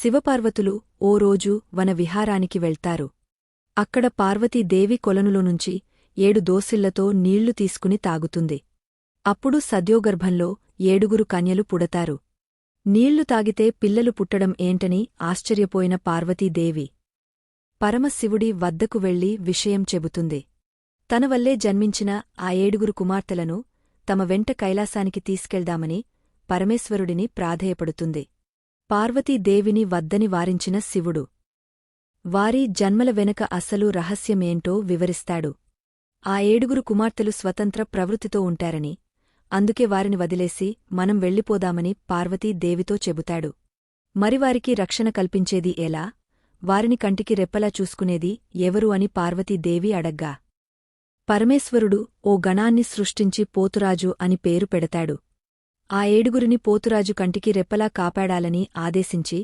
శివపార్వతులు ఓ రోజు వన విహారానికి వెళ్తారు. అక్కడ పార్వతీదేవి కొలనులోనుంచి ఏడు దోసిళ్ళతో నీళ్ళు తీసుకుని తాగుతుంది. అప్పుడు సద్యోగర్భంలో ఏడుగురు కన్యలు పుడతారు. నీళ్ళు తాగితే పిల్లలు పుట్టడం ఏంటని ఆశ్చర్యపోయిన పార్వతీదేవి పరమశివుడి వద్దకు వెళ్ళి విషయం చెబుతుంది. తన వల్లే జన్మించిన ఆ ఏడుగురు కుమార్తెలను తమ వెంట కైలాసానికి తీసుకెళ్దామని పరమేశ్వరుడిని ప్రాధేయపడుతుంది. పార్వతీదేవిని వద్దని వారించిన శివుడు. వారి జన్మల వెనక అసలు రహస్యమేంటో వివరిస్తాడు. ఆ ఏడుగురు కుమార్తెలు స్వతంత్ర ప్రవృత్తితో ఉంటారని అందుకే వారిని వదిలేసి మనం వెళ్ళిపోదామని పార్వతీదేవితో చెబుతాడు. మరివారికి రక్షణ కల్పించేది ఎలా? వారిని కంటికి రెప్పలా చూసుకునేది ఎవరు అని పార్వతీదేవి అడగ్గా. పరమేశ్వరుడు ఓ గణాన్ని సృష్టించి పోతురాజు అని పేరు పెడతాడు. ఆ ఏడుగురిని పోతురాజు కంటికి రెప్పలా కాపాడాలని ఆదేశించి